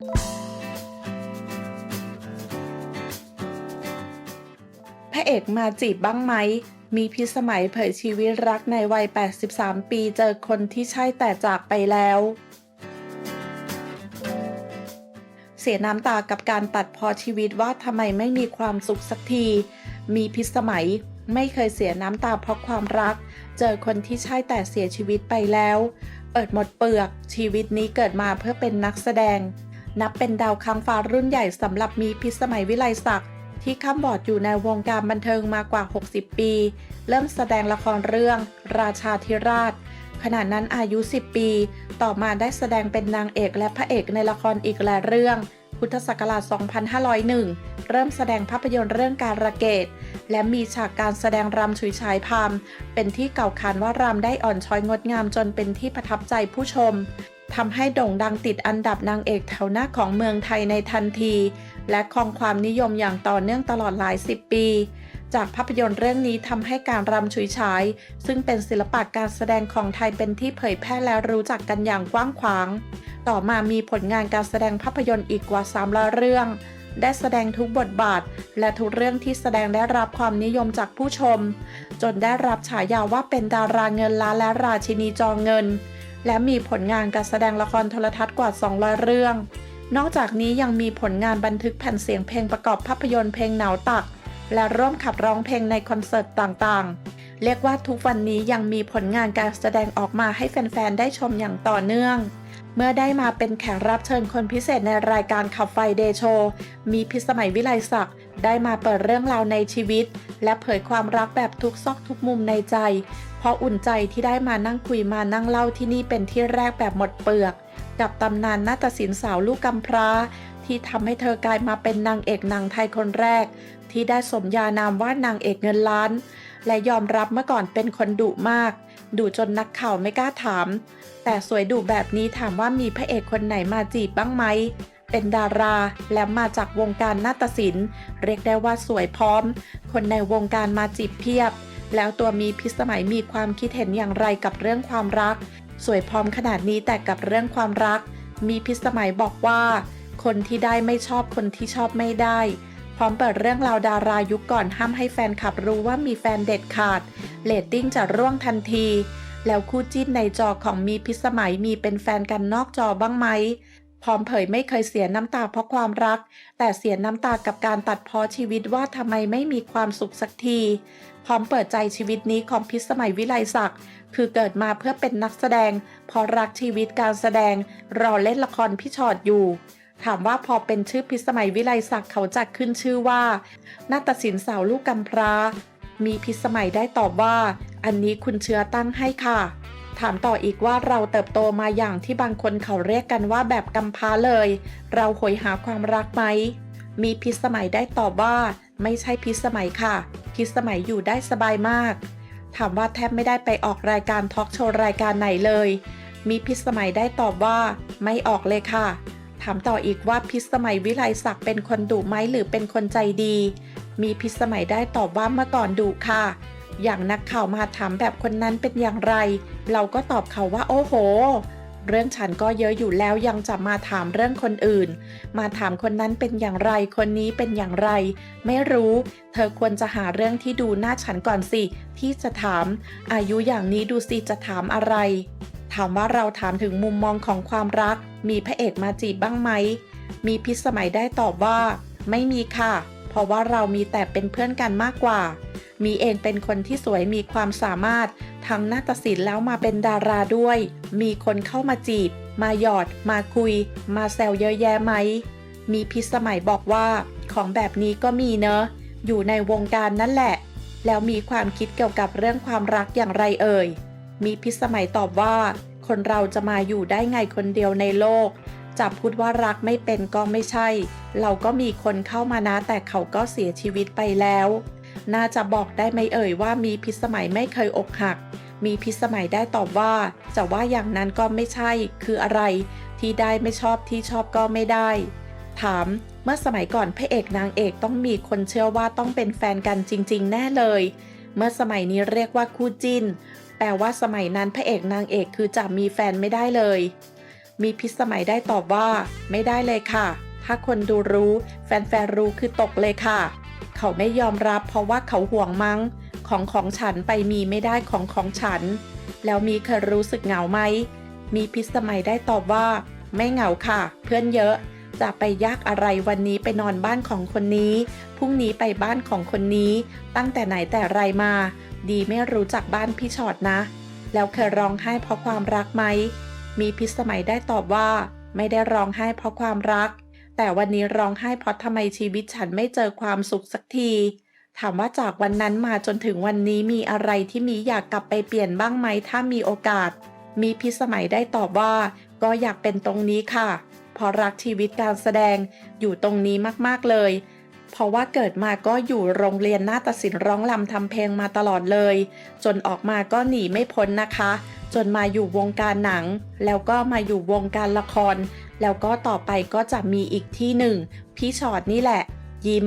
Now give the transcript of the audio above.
พระเอกมาจีบบ้างไหม มีพิสมัยเผยชีวิตรักในวัย 83 ปีเจอคนที่ใช่แต่จากไปแล้ว เสียน้ำตากับการตัดพอชีวิตว่าทำไมไม่มีความสุขสักที มีพิสมัยไม่เคยเสียน้ำตาเพราะความรัก เจอคนที่ใช่แต่เสียชีวิตไปแล้ว เปิดหมดเปลือก ชีวิตนี้เกิดมาเพื่อเป็นนักแสดง นับเป็นดาวค้างฟ้ารุ่นใหญ่สำหรับมีพิสมัยวิไลศักดิ์ที่ข้ามบอดอยู่ในวงการบันเทิงมากว่า 60 ปี เริ่มแสดงละครเรื่อง ราชาธิราช ขณะนั้นอายุ 10 ปี ต่อมาได้แสดงเป็นนางเอกและพระเอกในละครอีกหลายเรื่อง พุทธศักราช 2501 เริ่มแสดงภาพยนตร์เรื่องการระเกดและมีฉากการแสดงรำฉุยฉายพามเป็นที่เก่าขานว่ารำได้อ่อนช้อยงดงามจนเป็นที่ประทับใจผู้ชม ทำให้โด่งดังติดอันดับนางเอกแถวหน้าของเมืองไทยในทันที และครองความนิยมอย่างต่อเนื่องตลอดหลายสิบปี จากภาพยนตร์เรื่องนี้ทำให้การรำฉุยฉาย ซึ่งเป็นศิลปะการแสดงของไทยเป็นที่เผยแพร่และรู้จักกันอย่างกว้างขวาง ต่อมามีผลงานการแสดงภาพยนตร์อีกกว่า300เรื่อง ได้แสดงทุกบทบาท และทุกเรื่องที่แสดงได้รับความนิยมจากผู้ชม จนได้รับฉายาว่าเป็นดาราเงินล้านและราชินีจอเงิน และมีผลงานการแสดงละครโทรทัศน์กว่า 200 เรื่อง นอกจากนี้ยังมีผลงานบันทึกแผ่นเสียงเพลงประกอบภาพยนตร์เพลงหนาวตัก และร่วมขับร้องเพลงในคอนเสิร์ตต่างๆ เรียกว่าทุกวันนี้ยังมีผลงานการแสดงออกมาให้แฟนๆ ได้ชมอย่างต่อเนื่อง เมื่อได้มาเป็นแขกรับเชิญคนพิเศษในรายการขับไฟเดโช มีพิสมัยวิไลศักดิ์ได้มาเปิดเรื่องราวในชีวิต และเผยความรักแบบทุกซอกทุกมุมในใจ เพราะอุ่นใจที่ได้มานั่งคุยมานั่งเล่าที่นี่เป็นที่แรกแบบหมดเปลือก กับตำนานนาฏศิลป์สาวลูกกำพร้า ที่ทำให้เธอกลายมาเป็นนางเอกนางไทยคนแรก ที่ได้สมญานามว่านางเอกเงินล้าน และยอมรับเมื่อก่อนเป็นคนดุมากดุจนนักข่าวไม่กล้าถาม แต่สวยดุแบบนี้ถามว่ามีพระเอกคนไหนมาจีบบ้างไหม เป็นดารา และมาจากวงการนาฏศิลป์ เรียกได้ว่าสวยพร้อม คนในวงการมาจีบเพียบ แล้วตัวมีพิสมัยมีความคิดเห็นอย่างไรกับเรื่องความรัก สวยพร้อมขนาดนี้แต่กับเรื่องความรัก มีพิสมัยบอกว่า คนที่ได้ไม่ชอบคนที่ชอบไม่ได้ พร้อมเปิดเรื่องราวดารายุคก่อนห้ามให้แฟนคลับรู้ว่ามีแฟนเด็ดขาดเรตติ้งจะร่วงทันทีแล้วคู่จิ้นในจอของมีพิสมัยมีเป็นแฟนกันนอกจอบ้างไหม พร้อมเผยไม่เคยเสียน้ำตาเพราะความรัก แต่เสียน้ำตากับการตัดพ้อชีวิตว่าทำไมไม่มีความสุขสักที พร้อมเปิดใจชีวิตนี้ของพิสมัยวิไลศักดิ์คือเกิดมาเพื่อเป็นนักแสดง พอรักชีวิตการแสดง รอเล่นละครพี่ชอดอยู่ ถามว่าพอเป็นชื่อพิสมัยวิไลศักดิ์เขาจัดขึ้นชื่อว่านาฏศิลป์สาวลูกกำพร้า มีพิสมัยได้ตอบว่า อันนี้คุณเชื้อตั้งให้ค่ะ ถามต่ออีกว่าเราเติบโตมาอย่างที่บางคนเขาเรียกกันว่าแบบกำพร้าเลย เราหอยหาความรักไหม มีพิสมัยได้ตอบว่า ไม่ใช่พิสมัยค่ะ พิสมัยอยู่ได้สบายมาก ถามว่าแทบไม่ได้ไปออกรายการทอล์กโชว์รายการไหนเลย มีพิสมัยได้ตอบว่า ไม่ออกเลยค่ะ ถามต่ออีกว่าพิสมัยวิไลศักดิ์เป็นคนดุไหมหรือเป็นคนใจดี มีพิสมัยได้ตอบว่าเมื่อก่อนดุค่ะ อย่างนักข่าวมาถามแบบคนนั้นเป็นอย่างไร เราก็ตอบเขาว่าโอ้โห เรื่องฉันก็เยอะอยู่แล้วยังจะมาถามเรื่องคนอื่น มาถามคนนั้นเป็นอย่างไรคนนี้เป็นอย่างไร ไม่รู้ เธอควรจะหาเรื่องที่ดูหน้าฉันก่อนสิ ที่จะถาม อายุอย่างนี้ดูสิจะถามอะไร ถามว่าเราถามถึงมุมมองของความรัก มีพระเอกมาจีบบ้างไหม มีพิสมัยได้ตอบว่า ไม่มีค่ะ เพราะว่าเรามีแต่เป็นเพื่อนกันมากกว่า มีเองเป็นคนที่สวยมีความสามารถ ทั้งนาฏศิลป์แล้วมาเป็นดาราด้วย มีคนเข้ามาจีบ มาหยอด มาคุย มาแซวเยอะแยะไหม มีพิสมัยบอกว่า ของแบบนี้ก็มีเนอะอยู่ในวงการนั่นแหละ แล้วมีความคิดเกี่ยวกับเรื่องความรักอย่างไรเอ่ย มีพิสมัยตอบว่า คนเราจะมาอยู่ได้ไงคนเดียวในโลกจะพูดว่ารักไม่เป็นก็ไม่ใช่ เราก็มีคนเข้ามานะแต่เขาก็เสียชีวิตไปแล้ว น่าจะบอกได้ไหมเอ่ยว่ามีพิสมัยไม่เคยอกหัก มีพิสมัยได้ตอบว่า จะว่าอย่างนั้นก็ไม่ใช่ คืออะไร ที่ได้ไม่ชอบที่ชอบก็ไม่ได้ ถาม เมื่อสมัยก่อนพระเอกนางเอกต้องมีคนเชื่อว่าต้องเป็นแฟนกันจริง ๆ แน่เลย เมื่อสมัยนี้เรียกว่าคู่จิ้น แปลว่าสมัยนั้นพระเอกนางเอกคือจะมีแฟนไม่ได้เลย มีพิสมัยได้ตอบว่า ไม่ได้เลยค่ะ ถ้าคนดูรู้ แฟนๆรู้คือตกเลยค่ะ เขาไม่ยอมรับเพราะว่าเขาห่วงมั้ง ของของฉันไปมีไม่ได้ของของฉัน แล้วมีเคยรู้สึกเหงาไหม มีพิสมัยได้ตอบว่า ไม่เหงาค่ะ เพื่อนเยอะ จะไปยากอะไรวันนี้ไปนอนบ้านของคนนี้ พรุ่งนี้ไปบ้านของคนนี้ ตั้งแต่ไหนแต่ไรมา ดีไม่รู้จักบ้านพี่ชอดนะ แล้วเคยร้องไห้เพราะความรักไหม มีพิสมัยได้ตอบว่า ไม่ได้ร้องไห้เพราะความรัก แต่วันนี้ร้องไห้เพราะทำไมชีวิตฉันไม่เจอความสุขสักที ถามว่าจากวันนั้นมาจนถึงวันนี้มีอะไรที่มีอยากกลับไปเปลี่ยนบ้างไหมถ้ามีโอกาส มีพิสมัยได้ตอบว่า ก็อยากเป็นตรงนี้ค่ะเพราะรักชีวิตการแสดงอยู่ตรงนี้มากๆเลย เพราะว่าเกิดมาก็อยู่โรงเรียนนาฏศิลป์ร้องลำทำเพลงมาตลอดเลย จนออกมาก็หนีไม่พ้นนะคะ จนมาอยู่วงการหนัง แล้วก็มาอยู่วงการละคร แล้วก็ต่อไปก็จะมีอีกที่หนึ่งพี่ชอดนี่แหละ ยิ้ม